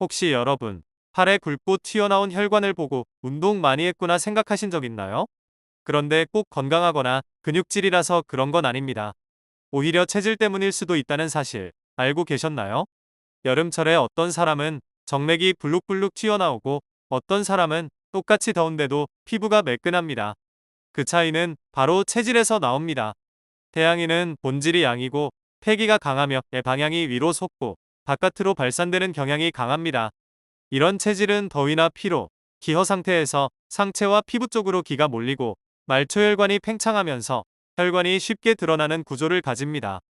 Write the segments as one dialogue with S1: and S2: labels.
S1: 혹시 여러분, 팔에 굵고 튀어나온 혈관을 보고 운동 많이 했구나 생각하신 적 있나요? 그런데 꼭 건강하거나 근육질이라서 그런 건 아닙니다. 오히려 체질 때문일 수도 있다는 사실 알고 계셨나요? 여름철에 어떤 사람은 정맥이 불룩불룩 튀어나오고 어떤 사람은 똑같이 더운데도 피부가 매끈합니다. 그 차이는 바로 체질에서 나옵니다. 태양이는 본질이 양이고 폐기가 강하며 의 방향이 위로 솟고 바깥으로 발산되는 경향이 강합니다. 이런 체질은 더위나 피로, 기허 상태에서 상체와 피부 쪽으로 기가 몰리고 말초혈관이 팽창하면서 혈관이 쉽게 드러나는 구조를 가집니다.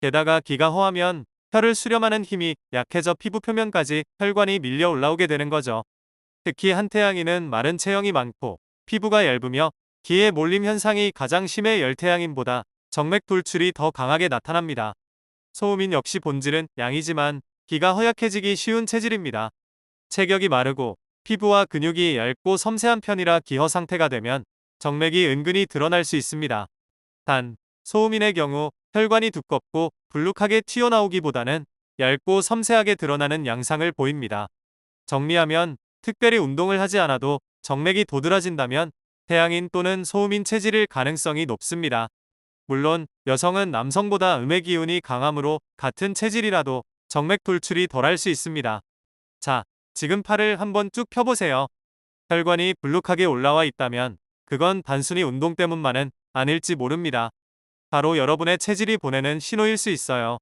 S1: 게다가 기가 허하면 혈을 수렴하는 힘이 약해져 피부 표면까지 혈관이 밀려 올라오게 되는 거죠. 특히 한태양인은 마른 체형이 많고 피부가 얇으며 기의 몰림 현상이 가장 심해 열태양인보다 정맥 돌출이 더 강하게 나타납니다. 소음인 역시 본질은 양이지만 기가 허약해지기 쉬운 체질입니다. 체격이 마르고 피부와 근육이 얇고 섬세한 편이라 기허 상태가 되면 정맥이 은근히 드러날 수 있습니다. 단, 소음인의 경우 혈관이 두껍고 불룩하게 튀어나오기보다는 얇고 섬세하게 드러나는 양상을 보입니다. 정리하면 특별히 운동을 하지 않아도 정맥이 도드라진다면 태양인 또는 소음인 체질일 가능성이 높습니다. 물론 여성은 남성보다 음의 기운이 강하므로 같은 체질이라도 정맥 돌출이 덜할 수 있습니다. 자, 지금 팔을 한번 쭉 펴보세요. 혈관이 불룩하게 올라와 있다면 그건 단순히 운동 때문만은 아닐지 모릅니다. 바로 여러분의 체질이 보내는 신호일 수 있어요.